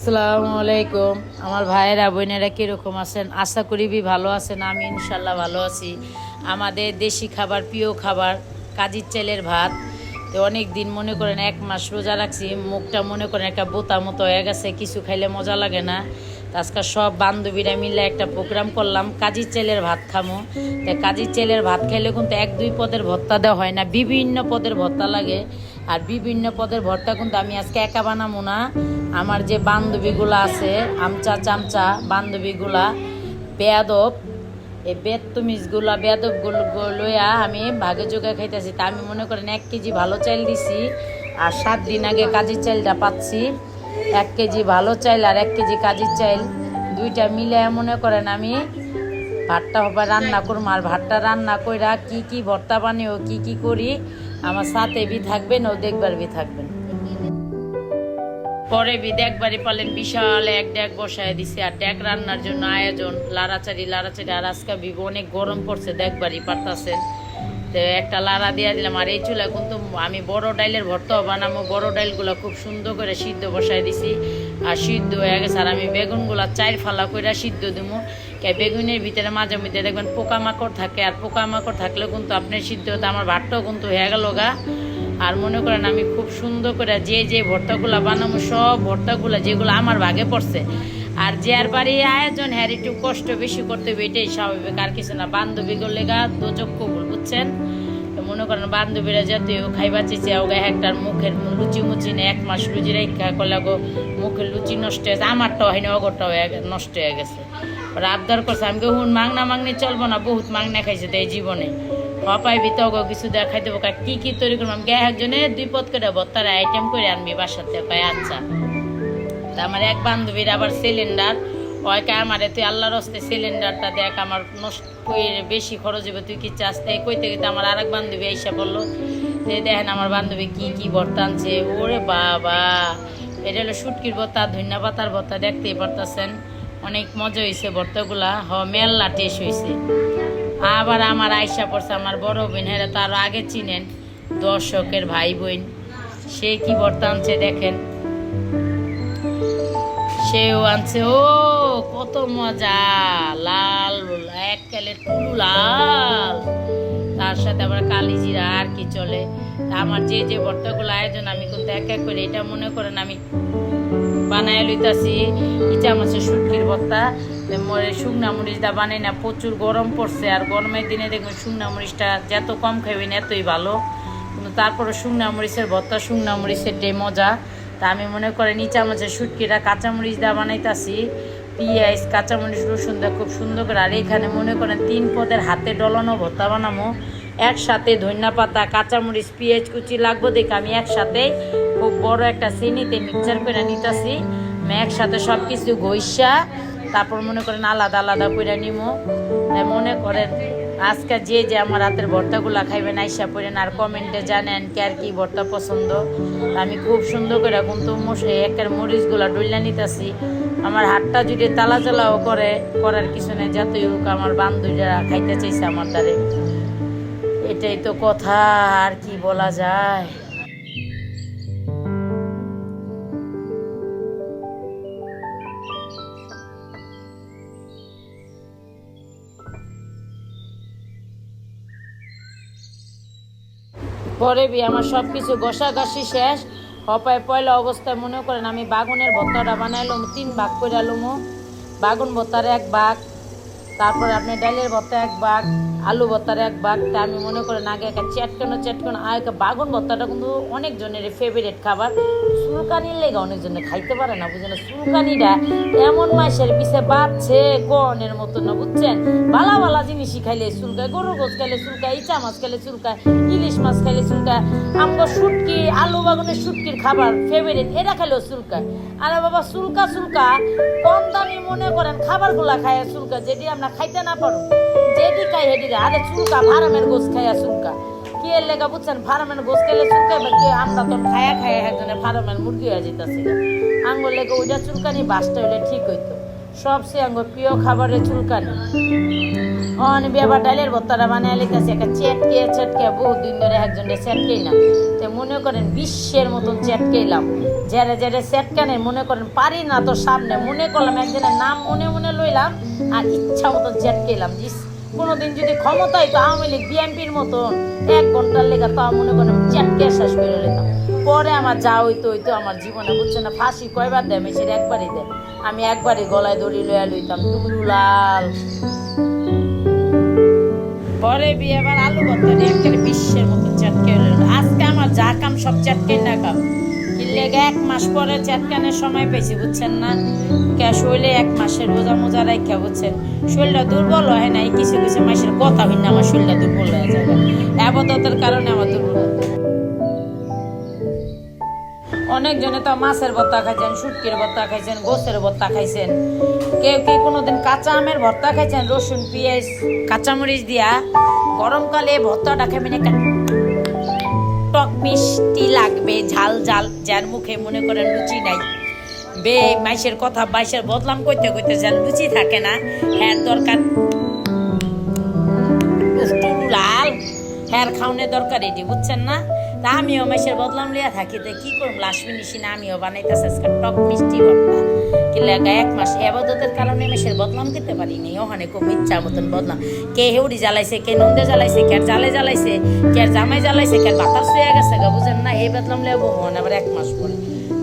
আসসালামু আলাইকুম। আমার ভাইয়েরা, বোনেরা কীরকম আছেন? আশা করি বি ভালো আছেন, আমি ইনশাল্লাহ ভালো আছি। আমাদের দেশি খাবার, প্রিয় খাবার, কাজির চালের ভাত। তো অনেক দিন মনে করেন, এক মাস রোজা রাখছি, মুখটা মনে করেন একটা বোতা মতো হয়ে গেছে, কিছু খাইলে মজা লাগে না। তো আজকে সব বান্ধবীরা মিলে একটা প্রোগ্রাম করলাম, কাজির চালের ভাত খামো। তো কাজির চালের ভাত খাইলে কিন্তু এক, দুই পদের ভর্তা দেওয়া হয় না, বিভিন্ন পদের ভর্তা লাগে। আর বিভিন্ন পদের ভর্তা কিন্তু আমি আজকে একা বানাবো না। আমার যে বান্ধবীগুলো আছে, আমচা চামচা বান্ধবীগুলা, বেয়াদব, এই বেদতুমিজগুলা, বেয়াদবগুলো লইয়া আমি ভাগে যোগে খাইতেছি। তা আমি মনে করেন এক কেজি ভালো চাল দিছি, আর সাত দিন আগে কাজির চালটা পাচ্ছি। এক কেজি ভালো চাল আর এক কেজি কাজির চাল দুইটা মিলে মনে করেন আমি ভাতটা হবে রান্না করুম, আর ভাতটা রান্না কইরা কি কি ভর্তা বানিয়ে কি কি করি, আমার সাথে বি থাকবেন, ও দেখবার বি থাকবেন। পরে বি দেখবারই পালেন বিশাল এক ড্যাক বসায় দিছে। আর ড্যাক রান্নার জন্য আয়োজন, লাড়াচাড়ি লাড়াচাড়ি। আর আজকে বিব অনেক গরম পড়ছে, দেখবারই পারতাছেন। তো একটা লাড়া দিয়ে দিলাম। আর এই চুলা কিন্তু আমি বড় ডাইলের ভর্তাও বানাবো বড় ডাইলগুলো খুব সুন্দর করে সিদ্ধ বসায় দিছি। আর সিদ্ধ হয়ে গেছে। আর আমি বেগুনগুলো চার ফালা করে সিদ্ধ দিব কে বেগুনের ভিতরে মাঝে মধ্যে দেখবেন পোকামাকড় থাকে। আর পোকামাকড় থাকলেও কিন্তু আপনার সিদ্ধ হতে আমার ভাতটাও কিন্তু হয়ে গেল গা। আর মনে করেন আমি খুব সুন্দর করে যে যে ভর্তাগুলো বানাবো, সব ভর্তাগুলো যেগুলো আমার ভাগে পড়ছে। আর যে আর বাড়ি আয়োজন হ্যার একটু কষ্ট বেশি করতে হবে, এটাই স্বাভাবিক, আর কিছু না। বান্ধবী করলে গা দোজক কবুল বুঝছেন? মনে করেন বান্ধবীরা জাতীয় খাইবা চেয়েছে ওগা একটার মুখের লুচি মুচি নেই এক মাস লুচি রেখা করলে গো মুখের লুচি নষ্ট হয়েছে আমারটাও হয়নি অগরটাও হয়ে নষ্ট হয়ে গেছে। ওরা আবদার করছে, আমি হুন, মাংনা, মাংনি চলবো না, বহুত মাংনা খাইছে তো এই জীবনে। হপাই বিতে অগো কিছু দেখাই দেবো। কা কি কি তৈরি করলাম গে একজনে দুই পদ করে বত্তার আইটেম করে আনবি বাসাতে। কয় আচ্ছা। তা আমার এক বান্ধবীর আবার সিলিন্ডার ওইকে আমার, তুই আল্লাহর হস্তে সিলিন্ডারটা দেখ, আমার নষ্ট বেশি খরচ হবে, তুই কি চাস? তাই কইতে কইতে আমার আর এক বান্ধবী এসে বলল যে দেখেন আমার বান্ধবী কি কি ভর্তা আনছে। ওরে বাবা, এটা হলো শুটকির ভর্তা ধন্যা পাতার ভর্তা দেখতেই পারতেছেন। অনেক মজা হয়েছে ভর্তাগুলা হ মেল্লা টেস্ট হয়েছে আবার আমার আয়সা পড়ছে, আমার বড় বোন, হেরা তো আগে চিনেন, দর্শকের ভাই বোন। সে কি ভর্তা আনছে দেখেন। সেও আনছে, ও, কত মজা, লাল, এক কালে টুলু লাল। তার সাথে আবার কালি জিরা আর কি চলে। আমার যে যে ভর্তাগুলো আয়োজন, আমি কিন্তু এক এক করে এটা মনে করেন আমি বানায় লইতাছি। ইচা মাছের শুটকির ভর্তা শুকনা মরিচটা বানাই না, প্রচুর গরম পড়ছে, আর গরমের দিনে দেখবেন শুকনা মরিচটা যত কম খাইবেন এতই ভালো। কিন্তু তারপরে শুকনা মরিচের ভর্তা, শুকনা মরিচের ডে মজা, তা আমি মনে করি নিচা মাছের শুটকিটা কাঁচামরিচ দা বানাইতাছি, পিঁয়াজ কাঁচামরিচ রসুন দা খুব সুন্দর করে। আর এখানে মনে করেন তিন পদের হাতে ডলানো ভর্তা বানামো। একসাথে ধনিয়া পাতা কাঁচামরিচ পেঁয়াজ কুচি লাগবো দেখে আমি একসাথে খুব বড় একটা চিনিতে মিক্সচার করে নিতেছি। আমি একসাথে সব কিছু ঘইসা তারপর মনে করেন আলাদা আলাদা করে নিমো। মনে করেন আজকে যে যে আমার হাতের ভর্তাগুলা খাইবেন, আইসা পড়েন আর কমেন্টে জানেন কে আর কি ভর্তা পছন্দ। আমি খুব সুন্দর করে কিন্তু একের মরিচগুলা ডইলা নিতেছি। আমার হাতটা যদি তালা চালাও করে, করার কিছু নেই, যাতেই হোক আমার বান্ধবীরা খাইতে চাইছে আমার দ্বারে। এটাই তো কথা, আর কি বলা যায়। পরে বি আমার সব কিছু ঘষাঘষি শেষ। হপায় পয়লা অবস্থায় মনে করেন, আমি বাগুনের ভত্তাটা বানাইলাম, তিন ভাগ করে লুমো। বাগুন ভত্তার এক ভাগ। তারপর আপনি ডালের ভর্তা এক ভাগ, আলু ভর্তার এক ভাগ, তা আমি মনে করেন আগে একটা চেটকানো চেটকানো আর একটা বাগুন ভর্তাটা কিন্তু অনেক জনের ফেভারিট খাবার। চুলকানির লেগে অনেকজনে খাইতে পারে না, বুঝলেন? চুলকানিটা এমন মাসের পিছে বাড়ছে গনের মতো না, বুঝছেন? বালা বালা জিনিসই খাইলে চুলকায়, গরুর গোছ খাইলে চুলকায় ইচা মাছ খাইলে চুলকায়, ইলিশ মাছ খাইলে চুলকায়, আমগো শুটকি, আলু বাগুনের শুটকির খাবার ফেভারিট এটা খাইলেও চুলকায়। আরে বাবা, চুলকা চুলকা, কম দামি মনে করেন খাবারগুলা খায় চুলকা যেটি আমরা খাইতে না পারো। যেটি খাই হেঁটি আরে চুলকা ভারামের গোস খাইয়া চুলকা কি এর লেগা বুঝছেন? ফার্মের গোস খেলে চুলকায় বা কি আমরা তো খায়া খায়া একজনে ফার্মের মুরগি হয়ে যেতেছি আঙ্গুর লেগে ওইটা চুলকানি, বাসটা হইলে ঠিক হইতো। সবচেয়ে আঙ্গুর প্রিয় খাবারের চুলকানি। অন বিয়াবার ডালের ভর্তাটা বানিয়ে লিখতেছে একটা চেটকে চেটকে বহুত দিন ধরে একজনকে চেটকেই না তো মনে করেন বিশ্বের মতন চেটকেইলাম যারা যারা চেটকানে মনে করেন পারি না তো সামনে, মনে করলাম একজনের নাম মনে মনে লইলাম আর ইচ্ছা মতন চেটকেইলাম জিস কোনোদিন যদি ক্ষমতা হইতো আওয়ামী লীগ, বিএনপির মতন এক ঘণ্টার লেখা তাও মনে করেন চেটকে শেষ করে নিতাম পরে আমার যা হইতো হইতো আমার জীবনে বুঝছে না? ফাঁসি কয়বার দেয়, মেসের একবারই দেয়। আমি একবারই গলায় দড়ি লইয়া লইতাম। দুলাল পরে বিয়ে আবার আলু দিয়ে একেবারে বিশ্বের মতন চাটকে আজকে আমার যা কাম সব চাটকে না কাম। লেগে এক মাস পরে চাটকানের সময় পেয়েছি, বুঝছেন না? শরীরে এক মাসের রোজা মোজা রাখা বুঝছেন? শরীরটা দুর্বল হয় না এই কিছু কিছু মাসের কথা হই না আমার শরীরটা দুর্বল হয়ে যাবে আবদতের কারণে আমার দুর্বল অনেকজনে তো মাছের ভর্তা খাইছেন, শুটকির ভর্তা খাইছেন, গোসের ভর্তা খাইছেন। কেউ কেউ কোনোদিন কাঁচা আমের ভর্তা খাইছেন? রসুন, পেঁয়াজ, কাঁচামরিচ দিয়া? গরমকালে ভর্তাটা খাবেন একটা টক মিষ্টি লাগবে, ঝাল ঝাল, যার মুখে মনে করেন লুচি নাই। বে, মাইসের কথা বাইশের বদলাম করতে করতে যার লুচি থাকে না। হ্যাঁ দরকার লাল, হ্যার খাওনে দরকার এটি, বুঝছেন না? তা আমিও মেসের বদলাম লিয়া থাকি, তো কি করব লাসমি নিশি না আমিও বানাইতেছে, আজকে টক মিষ্টি ভর্তা। কি লাগা, এক মাস এবাদতের কারণে মেসের বদলাম খেতে পারিনি। ওখানে খুব ইচ্ছা মতন বদলাম। কে হেউড়ি জ্বালাইছে, কে নন্দে জ্বালাইছে, কে জালে জ্বালাইছে, কে জামাই জ্বালাইছে, কে বাতাস হয়ে গেছে গা, বুঝেন না? এই বদলাম লিয়া বউ আবার এক মাস পরে।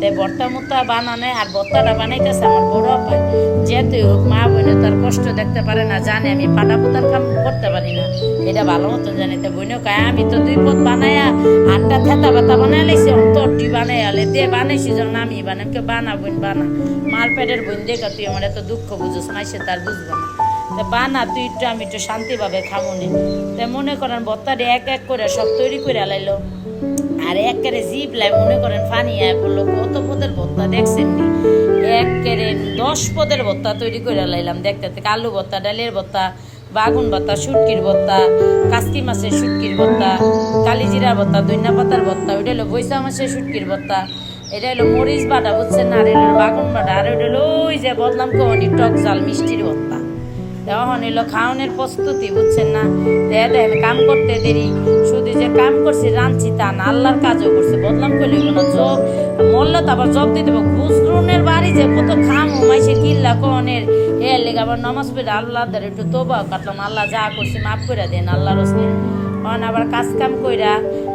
তাই বর্তা মতো বানানে আর বর্তাটা বানাইতেছে আমার বড় আপায় যেহেতু হোক, মা বোনে তার কষ্ট দেখতে পারে না, জানে আমি পাটা পোতার কাম করতে পারি না। এটা ভালো মতন জানি, তো বোনও কয়, আমি তো দুই পথ বানায়া, আটটা থেতা বাতা বানাই লাইছি, অন্তরটি বানাই আলে দে বানাইছি যখন আমি বানাই কে বানা বোন, বানা। মার পেটের বোন দেখা, তুই আমার এত দুঃখ বুঝোস মাইসে তার বুঝব না। তা বানা, তুই একটু, আমি একটু শান্তিভাবে খামুনি তাই মনে করেন বত্তাটি এক এক করে সব তৈরি করে লাইলো। আর একেবারে জিপ লাই, মনে করেন ফানি আয় বলল, কত পদের ভত্তা দেখছেন নি? একেবারে দশ পদের ভত্তা তৈরি করে লাইলাম দেখতে থেকে আলু ভত্তা ডালের ভত্তা বাগুন ভত্তা শুটকির ভত্তা কাসকি মাছের শুটকির ভত্তা কালিজিরা ভত্তা দৈনা পাতার ভত্তা ওইটা হলো বৈশা মাছের শুটকির ভত্তা এটা হলো মরিচ বাটা, বুঝছেন আর এটা বাগুন বাটা, আর ওইটা হলো ওই যে বদলাম কোহনি টক জাল মিষ্টির ভত্তা তখন এলো খাওয়ানোর প্রস্তুতি, বুঝছেন না? দেয়া দেখেন কাম করতে দেরি। যে কাম করছি, রাঁধছি তা না, আল্লাহর কাজও করছে। বদলাম করলে কোনো জব। মরলে তো আবার জব দিতে হবে ঘুষরুনের বাড়ি যে কত খাম, মাইসে কিল্লা কনের। এর লেগে আবার নমাজ পড়ে আল্লাহ দ্বারা একটু তোবা কাটলাম। আল্লাহ যা করছি মাফ করে দেন আল্লাহর রসলে অন আবার কাজ কাম কইরা,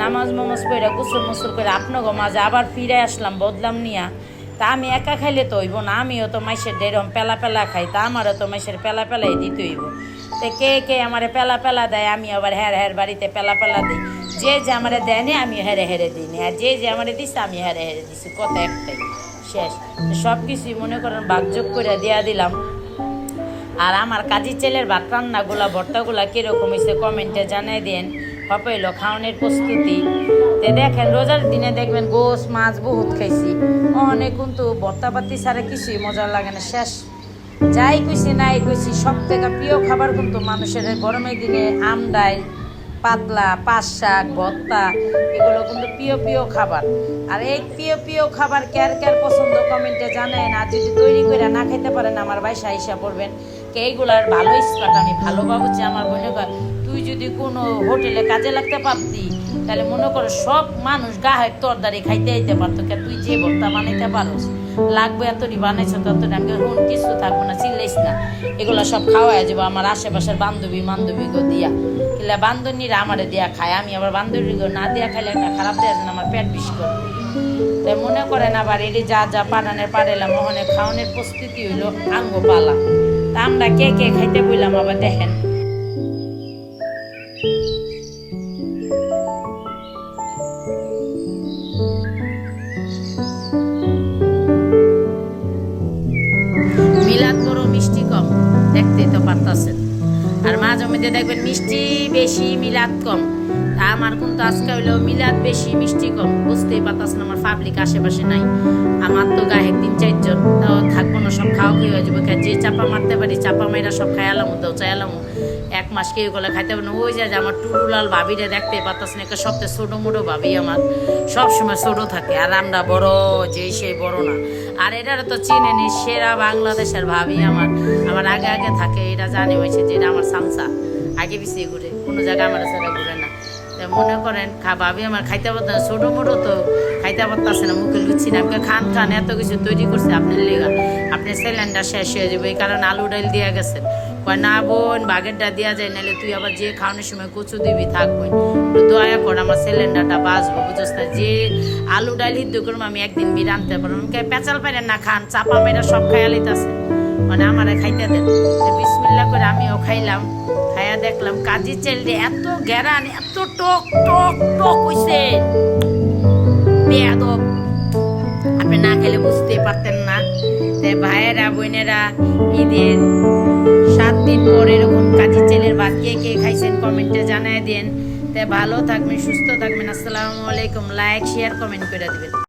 নামাজ মামাজ পড়া, গুসল মুসল করে আপনাকে মাঝে আবার ফিরে আসলাম, বদলাম নিয়া। তা আমি একা খাইলে তো হইব না, আমিও তো মাইসের ডেরম পেলা পেলা খাই, তা আমারও তো মাইসের পেলা পেলাই দিতে হইব। কে কে আমারে পেলা পেলা দেয়, আমি আবার হ্যার হ্যার বাড়িতে পেলা পেলা দিই। যে যে আমারে দেয়নি আমি হেরে হেরে দিই না। আর যে যে আমারে দিচ্ছে আমি হেরে হেরে দিছি। কত একটাই, শেষ। সব কিছুই মনে করেন বাগযোগ করে দেয়া দিলাম। আর আমার কাজী ছেলের ভাত রান্নাগুলা, ভর্তাগুলা কীরকম হয়েছে কমেন্টে জানাই দেন। হপাইল খাওয়ানোর প্রস্তুতি। তে দেখেন, রোজার দিনে দেখবেন গোস, মাছ বহুত খাইছি। অনেক কিন্তু ভর্তাপাতি ছাড়া কিছুই মজা লাগে না। শেষ। যাই কইছি নাই কইছি সব থেকে প্রিয় খাবার কিন্তু মানুষের গরমের দিনে আম ডাইল পাতলা পাঁচ শাক ভত্তা এগুলো কিন্তু প্রিয় প্রিয় খাবার। আর এই প্রিয় প্রিয় খাবার ক্যার ক্যার পছন্দ কমেন্টে জানেন আর যদি তৈরি করে না খেতে পারেন, আমার বাসা হিসাব করবেন কে এইগুলার ভালো স্পাট আমি ভালো আমার মনে যদি কোনো হোটেলে কাজে লাগতে পারতি, তাহলে মনে করো সব মানুষ গাহের তরদারি খাইতে আইতে পারতো, কে তুই যে ভর্তা বানাইতে পারোস, লাগবে এতটি বানাইছো ততটি আমি হুন, কিছু থাকব না, চিল্লাইস না। এগুলো সব খাওয়াই যাব, আমার আশেপাশের বান্ধবী বান্ধবী গো দিয়া। কিলা বান্ধবীরা আমারে দিয়া খায়, আমি আবার বান্ধবী গো না দিয়া খাইলে একটা খারাপ দেওয়া যায় আমার পেট বিষ করে। তাই মনে করেন আবার এটি যা যা পাঠানের পাঠাইলাম মোহনে খাওয়ানোর প্রস্তুতি হইল আঙ্গ পালা তা আমরা কে কে খাইতে বললাম আবার দেখেন। মিষ্টি বেশি মিলাদ কম। তা আমার কিন্তু আজকে হইল মিলাদ বেশি, মিষ্টি কম। বুঝতেই না আমার পাবলিক আশেপাশে নাই। আমার তো গায়ে তিন চারজন তাও থাকব না, সব খাওয়া খেয়ে হয়ে যাবে। যে চাপা মারতে পারি, চাপা মাইরা সব খাইলাম দাও চাইলাম এক মাস কেউ গলে খাইতে পারে না। ওই যে আমার টুরুলাল ভাবিরে দেখতে পারতাস না সবচেয়ে ছোটো মোটো ভাবি আমার। সব সময় ছোট থাকে, আর আমরা বড়, যে সেই বড় না। আর এটার তো চিনে নি সেরা বাংলাদেশের ভাবি আমার। আমার আগে আগে থাকে, এটা জানি হয়েছে যে এটা আমার সামসা। আগে পিছিয়ে ঘুরে। কোনো জায়গায় আমার সেটা ঘুরে না। মনে করেন খা ভাবি আমার খাইতে পারতাম ছোটো মোটো তো খাইতে পারতাছে না, মুখে লুচি না। আমাকে খান খান এত কিছু তৈরি করছে আপনার লেগা। আপনার সিলিন্ডার শেষ হয়ে যাবে। এই কারণে আলু ডাল দিয়ে গেছেন কয়, না বোন বাগেরটা দেওয়া যায়, নাহলে তুই আবার যে খাওয়ানোর সময় কচু দিবি থাকব দয়া কর, আমার সিলিন্ডারটা বাঁচবো বুঝছ না? যে আলু ডাল হিদ্ধ করব, আমি একদিন বি রানতে পারব পেঁচাল পাইলেন না খান, চাপা মেয়েরা সব খায়ালিতেছে মানে আমারে খাইতে দেন। বিসমিল্লা করে আমিও খাইলাম খাইয়া দেখলাম কাজি চেলডে এত গেরান, এত টক টক টক হইছে। আপনি না খেলে বুঝতে পারতেন না। ভাইয়েরা, বোনেরা, ঈদের সাত দিন পর এরকম কাজী চেলের ভাত কে কে খাইছেন কমেন্টে জানায় দেন। তাই ভালো থাকবেন, সুস্থ থাকবেন। আসসালামু আলাইকুম। লাইক, শেয়ার, কমেন্ট করে দিবেন।